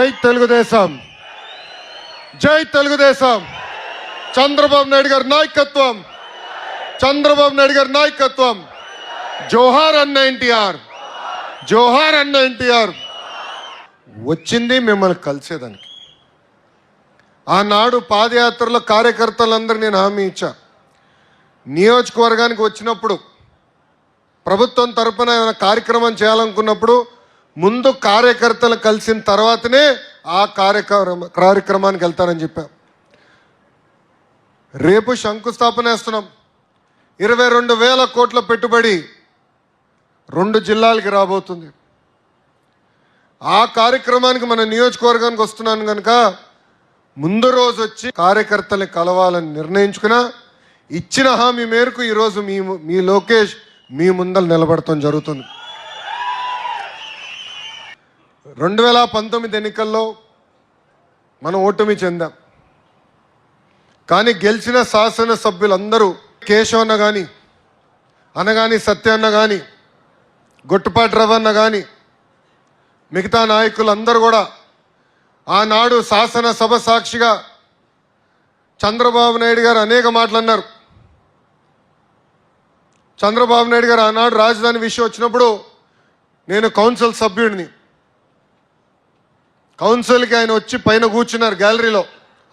జై తెలుగుదేశం. జై తెలుగుదేశం. చంద్రబాబు నాయుడు గారి నాయకత్వం. చంద్రబాబు నాయుడు గారి నాయకత్వం. జోహార్ అన్న ఎన్టీఆర్. జోహార్ అన్న ఎన్టీఆర్. వచ్చింది మిమ్మల్ని కలిసేదానికి. ఆనాడు పాదయాత్రలో కార్యకర్తలందరూ నేను హామీ ఇచ్చా. నియోజకవర్గానికి వచ్చినప్పుడు ప్రభుత్వం తరపున ఏమైనా కార్యక్రమం చేయాలనుకున్నప్పుడు ముందు కార్యకర్తలు కలిసిన తర్వాతనే ఆ కార్యక్రమ కార్యక్రమానికి వెళ్తానని చెప్పా. రేపు శంకుస్థాపన వేస్తున్నాం. ఇరవై రెండు వేల కోట్ల పెట్టుబడి రెండు జిల్లాలకి రాబోతుంది. ఆ కార్యక్రమానికి మన నియోజకవర్గానికి వస్తున్నాను కనుక ముందు రోజు వచ్చి కార్యకర్తల్ని కలవాలని నిర్ణయించుకున్నా ఇచ్చిన హామీ మేరకు ఈరోజు మీ మీ లోకేష్ మీ ముందర నిలబడటం జరుగుతుంది. రెండు వేల పంతొమ్మిది ఎన్నికల్లో మనం ఓటమి చెందాం. కానీ గెలిచిన శాసనసభ్యులందరూ కేశవన్న కానీ అనగాని సత్యన్న కానీ గొట్టుపాటి రవన్న కానీ మిగతా నాయకులందరూ కూడా ఆనాడు శాసనసభ సాక్షిగా చంద్రబాబు నాయుడు గారు అనేక మాటలు అన్నారు. చంద్రబాబు నాయుడు గారు ఆనాడు రాజధాని విషయం వచ్చినప్పుడు నేను కౌన్సిల్ సభ్యుడిని. కౌన్సిల్కి ఆయన వచ్చి పైన కూర్చున్నారు గ్యాలరీలో.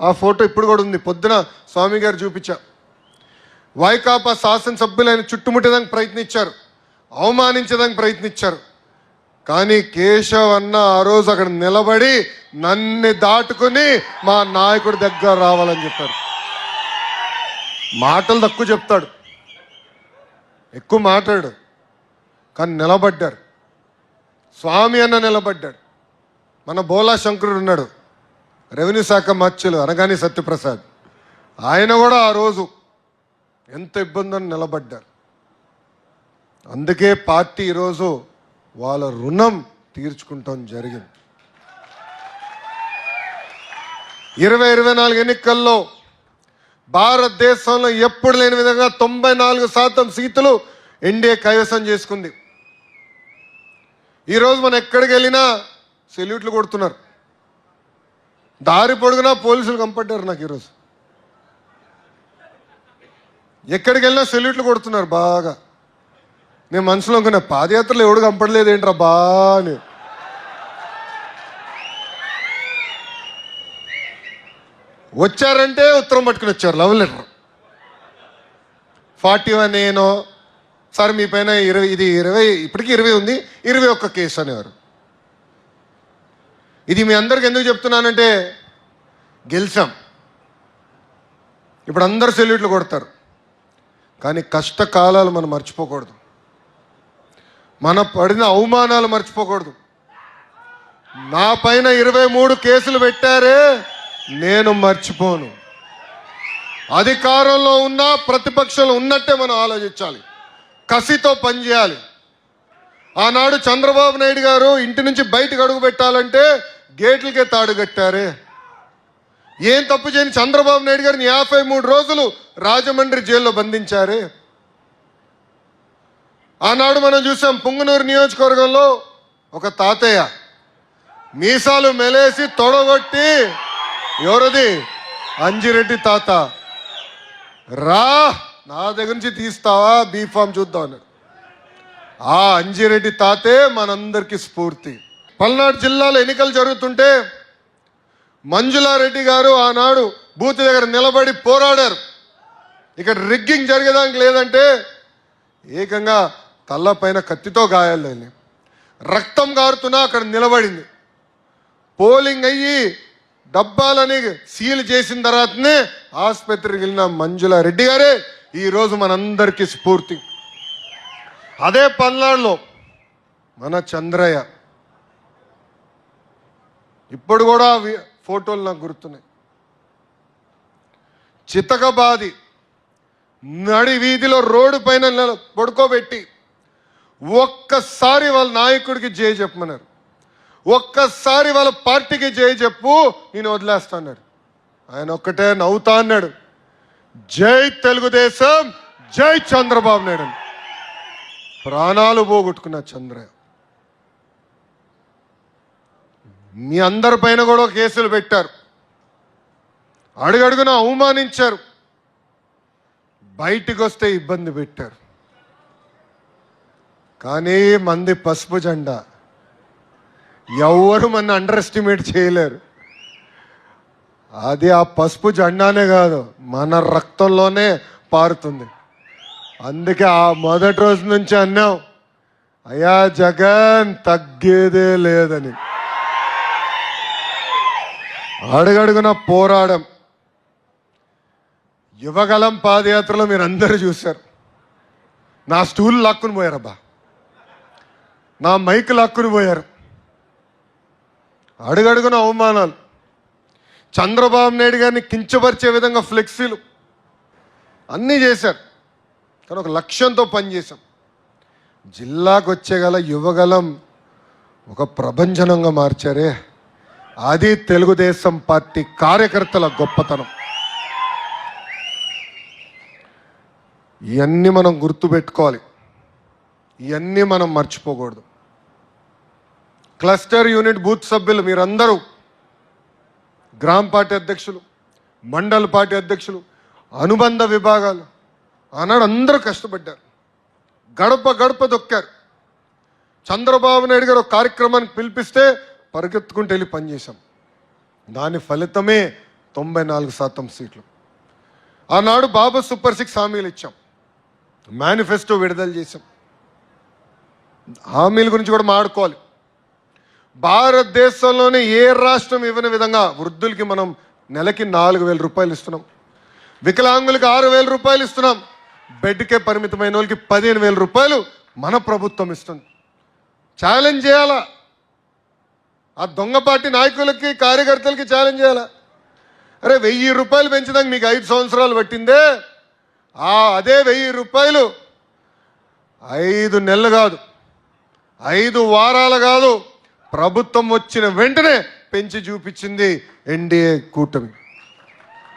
ఆ ఫోటో ఇప్పుడు కూడా ఉంది. పొద్దున స్వామి గారు చూపించా. వైకాపా శాసనసభ్యులు ఆయన చుట్టుముట్టేదానికి ప్రయత్నించారు. అవమానించేదానికి ప్రయత్నించారు. కానీ కేశవ్ అన్న ఆ రోజు అక్కడ నిలబడి నన్ను దాటుకుని మా నాయకుడి దగ్గర రావాలని చెప్పారు. మాటలు తక్కువ చెప్తాడు. ఎక్కువ మాట్లాడు. కానీ నిలబడ్డారు. స్వామి అన్న నిలబడ్డాడు. మన బోలా శంకరుడు ఉన్నాడు. రెవెన్యూ శాఖ మత్స్యులు అనగాని సత్యప్రసాద్. ఆయన కూడా ఆ రోజు ఎంత ఇబ్బందని నిలబడ్డారు. అందుకే పార్టీ ఈరోజు వాళ్ళ రుణం తీర్చుకుంటాం జరిగింది. ఇరవై ఇరవై నాలుగు ఎన్నికల్లో భారతదేశంలో ఎప్పుడు లేని విధంగా తొంభై నాలుగు శాతం సీట్లు ఎన్డీఏ కైవసం చేసుకుంది. ఈరోజు మనం ఎక్కడికి వెళ్ళినా సెల్యూట్లు కొడుతున్నారు. దారి పొడుగునా పోలీసులు కంపట్టారు నాకు ఈరోజు. ఎక్కడికి వెళ్ళినా సెల్యూట్లు కొడుతున్నారు బాగా. నేను మనసులో అనుకున్నా పాదయాత్రలు ఎవడు కంపడలేదు ఏంట్రా బా అని. వచ్చారంటే ఉత్తరం పట్టుకుని వచ్చారు లవ్ లెటర్. ఫార్టీ వన్ ఏనో సార్ మీ పైన ఇరవై ఇది ఇరవై ఇప్పటికీ ఇరవై ఉంది ఇరవై ఒక్క కేసు అనేవారు. ఇది మీ అందరికి ఎందుకు చెప్తున్నానంటే గెలిచాం. ఇప్పుడు అందరు సెల్యూట్లు కొడతారు. కానీ కష్టకాలాలు మనం మర్చిపోకూడదు. మన పడిన అవమానాలు మర్చిపోకూడదు. నా పైన ఇరవై మూడు కేసులు పెట్టారే నేను మర్చిపోను. అధికారంలో ఉన్న ప్రతిపక్షంలో ఉన్నట్టే మనం ఆలోచించాలి. కసితో పనిచేయాలి ఆనాడు చంద్రబాబు నాయుడు గారు ఇంటి నుంచి బయటకు అడుగు పెట్టాలంటే గేట్లకే తాడు కట్టారే? ఏం తప్పు చేయని చంద్రబాబు నాయుడు గారిని యాభై మూడు రోజులు రాజమండ్రి జైల్లో బంధించారే? ఆనాడు మనం చూసాం పుంగనూరు నియోజకవర్గంలో ఒక తాతయ్య మీసాలు మెలేసి తొడగొట్టి ఎవరది? అంజిరెడ్డి తాత. రా నా దగ్గర నుంచి తీస్తావా? బీఫామ్ చూద్దాం అన్నాడు. ఆ అంజిరెడ్డి తాతే మనందరికీ స్ఫూర్తి. పల్నాడు జిల్లాలో ఎన్నికలు జరుగుతుంటే మంజులారెడ్డి గారు ఆనాడు బూత్ దగ్గర నిలబడి పోరాడారు. ఇక్కడ రిగ్గింగ్ జరిగేదానికి లేదంటే ఏకంగా తల్ల పైన కత్తితో గాయాలు రక్తం గారుతున్నా అక్కడ నిలబడింది. పోలింగ్ అయ్యి డబ్బాలని సీల్ చేసిన తర్వాతనే ఆసుపత్రికి వెళ్ళిన మంజుల రెడ్డి గారే ఈరోజు మనందరికీ స్ఫూర్తి. అదే పల్నాడులో మన చంద్రయ్య. ఇప్పుడు కూడా అవి ఫోటోలు నాకు గుర్తున్నాయి. చితకబాది నడి వీధిలో రోడ్డు పైన పడుకోబెట్టి ఒక్కసారి వాళ్ళ నాయకుడికి జయ చెప్పమన్నారు. ఒక్కసారి వాళ్ళ పార్టీకి జయ చెప్పు నేను వదిలేస్తాన్నారు ఆయన ఒక్కటే నవ్వుతా అన్నాడు. జై తెలుగుదేశం జై చంద్రబాబు నాయుడు ప్రాణాలు పోగొట్టుకున్న చంద్రయ్య. మీ అందరి పైన కూడా కేసులు పెట్టారు. అడుగడుగున అవమానించారు. బయటికి వస్తే ఇబ్బంది పెట్టారు. కానీ మంది పసుపు జెండా. ఎవరు మన అండర్ ఎస్టిమేట్ చేయలేరు. అది ఆ పసుపు జెండానే కాదు మన రక్తంలోనే పారుతుంది. అందుకే ఆ మొదటి రోజు నుంచి అన్నాం అయ్యా జగన్ తగ్గేదే లేదని. అడుగడుగున పోరాడం. యువగలం పాదయాత్రలో మీరు అందరూ చూశారు. నా స్టూల్ లాక్కుని పోయారబ్బా. నా మైక్ లాక్కుని పోయారు. అడుగడుగున అవమానాలు. చంద్రబాబు నాయుడు గారిని కించపరిచే విధంగా ఫ్లెక్సీలు అన్నీ చేశారు. కానీ ఒక లక్ష్యంతో పనిచేశాం. జిల్లాకు వచ్చేగల యువగలం ఒక ప్రభంజనంగా మార్చారే. అది తెలుగుదేశం పార్టీ కార్యకర్తల గొప్పతనం. ఇవన్నీ మనం గుర్తుపెట్టుకోవాలి ఇవన్నీ మనం మర్చిపోకూడదు. క్లస్టర్ యూనిట్ బూత్ సభ్యులు మీరందరూ గ్రామ పార్టీ అధ్యక్షులు మండల పార్టీ అధ్యక్షులు అనుబంధ విభాగాలు ఆనాడు అందరూ కష్టపడ్డారు. గడప గడప దొక్కారు. చంద్రబాబు నాయుడు గారు కార్యక్రమానికి పిలిపిస్తే పరిగెత్తుకుంటూ వెళ్ళి పనిచేశాం దాని ఫలితమే తొంభై నాలుగు శాతం సీట్లు. ఆనాడు బాబా సూపర్ సిక్స్ హామీలు ఇచ్చాం. మేనిఫెస్టో విడుదల చేశాం. హామీల గురించి కూడా మాడుకోవాలి భారతదేశంలోనే ఏ రాష్ట్రం ఇవ్వని విధంగా వృద్ధులకి మనం నెలకి నాలుగు వేల రూపాయలు ఇస్తున్నాం. వికలాంగులకి ఆరు వేల రూపాయలు ఇస్తున్నాం. బెడ్కే పరిమితమైన వాళ్ళకి పదిహేను వేల రూపాయలు మన ప్రభుత్వం ఇస్తుంది. ఛాలెంజ్ చేయాలా? ఆ దొంగపాటి నాయకులకి కార్యకర్తలకి ఛాలెంజ్ చేయాలా? అరే వెయ్యి రూపాయలు పెంచడానికి మీకు ఐదు సంవత్సరాలు పట్టిందే? ఆ అదే వెయ్యి రూపాయలు. ఐదు నెలలు కాదు. ఐదు వారాలు కాదు. ప్రభుత్వం వచ్చిన వెంటనే పెంచి చూపించింది ఎన్డీఏ కూటమి.